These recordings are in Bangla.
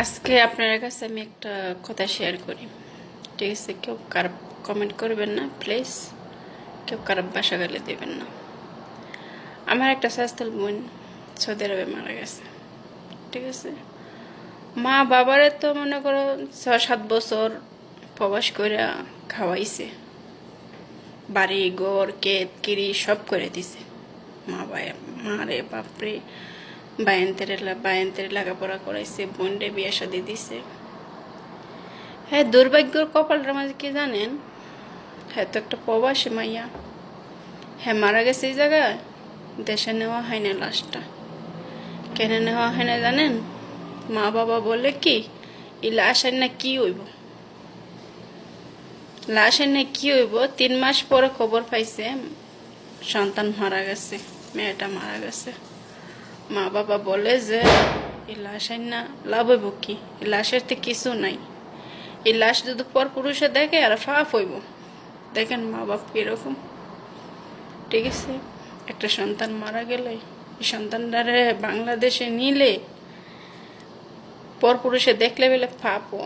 আজকে আপনার কাছে আমি একটা কথা শেয়ার করি। ঠিক আছে? কেউ খারাপ কমেন্ট করবেন না প্লিজ কেউ খারাপ বাসা গালে দেবেন না। আমার একটা স্বাস্থ্য বোন সৌদি আরবে মারা গেছে। ঠিক আছে? মা বাবারে তো মনে করো ছ সাত বছর প্রবাস করে খাওয়াইছে। বাড়ি, ঘর কেত কিরি সব করে দিছে। মা বাই মারে বাপরে বায়ন্তের বায়ন্তের লেখাপড়া করাইছে, বোনরে বিয়ে শাদি দিছে। হ্যাঁ দুর্ভাগ্যর কপালটার মাঝে কি জানেন? হ্যাঁ তো একটা প্রবাসী মাইয়া। হ্যাঁ মারা গেছে এই জায়গায়, দেশে নেওয়া হয় না লাশটা। কেন নেওয়া হয় না জানেন? মা বাবা বলে কি, এই লাশ আর না কি হইব? লাশ আর না কি হইব? তিন মাস পরে খবর পাইছে, সন্তান মারা গেছে, মেয়েটা মারা গেছে। মা বাবা বলে যে এই লাশ আর না লাভ হইব কি? এই লাশের তো কিছু নাই। এই লাশ যদি পর পুরুষে দেখে, আর ফাফ হইব। দেখেন মা বাপ কীরকম ঠিক আছে? একটা সন্তান মারা গেলে, এই সন্তানটারে বাংলাদেশে নিলে পরপুরুষে দেখলে বেলে পাপো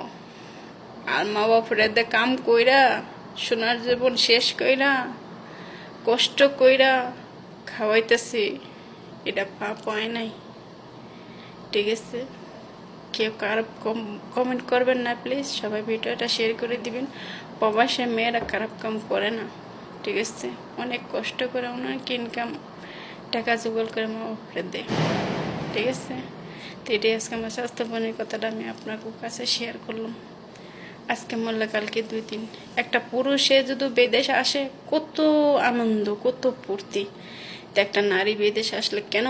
আর মা বাপের কাম কইরা, সোনার জীবন শেষ কইরা, কষ্ট কইরা খাওয়াইতেছি। এটা পাপ হয় নাই। ঠিক আছে? কেউ খারাপ কমেন্ট করবেন না প্লিজ সবাই ভিডিওটা শেয়ার করে দিবেন। প্রবাসে মেয়েরা খারাপ কাম করে না। ঠিক আছে? অনেক কষ্ট করে, অনেক ইনকাম টাকা জোগাড় করে মা বাপরে দেয়। ঠিক আছে? তো এটাই আজকে আমার স্বাস্থ্যবানের কথাটা আমি আপনার কাছে শেয়ার করলাম। আজকে মরলে কালকে দুই দিন। একটা পুরুষে যদি বিদেশে আসে, কত আনন্দ, কত ফুর্তি। একটা নারী বিদেশে আসলে কেন?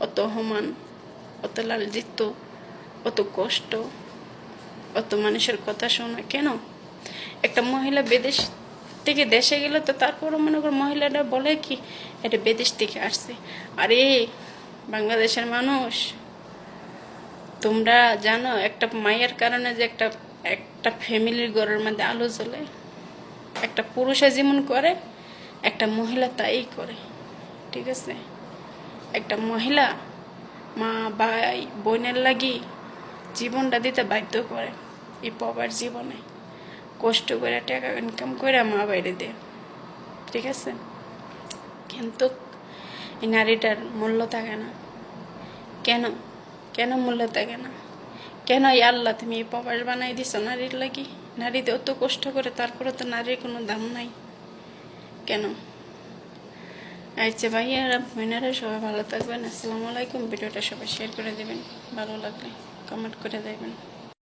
অত অপমান, অত লালজিত অত কষ্ট, অত মানুষের কথা শোনা কেন? একটা মহিলা বিদেশ থেকে দেশে গেলে তো তারপরও মনে কর মহিলারা বলে কি, এটা বিদেশ থেকে আসছে। আরে, বাংলাদেশের মানুষ, তোমরা জানো একটা মায়ের কারণে যে একটা একটা ফ্যামিলির ঘরের মধ্যে আলো জ্বলে। একটা পুরুষে যেমন করে, একটা মহিলা তাই করে। ঠিক আছে? একটা মহিলা মা, ভাই, বোনের লাগি জীবনটা দিতে বাধ্য করে এই পবার জীবনে। কষ্ট করে টাকা ইনকাম করে মা বাইরে দেয় ঠিক আছে? কিন্তু এই নারীটার মূল্য থাকে না। কেন? কেন মূল্য থাকে না? কেন এই আল্লাহ তুমি এই প্রবাস বানাই দিছ নারীর লাগি? নারীতে অত কষ্ট করে তারপরে তো নারীর কোনো দাম নাই। কেন? আচ্ছা ভাইয়ারা, বোনেরা সবাই ভালো থাকবেন। আসসালামু আলাইকুম। ভিডিওটা সবাই শেয়ার করে দেবেন। ভালো লাগলে কমেন্ট করে দেবেন।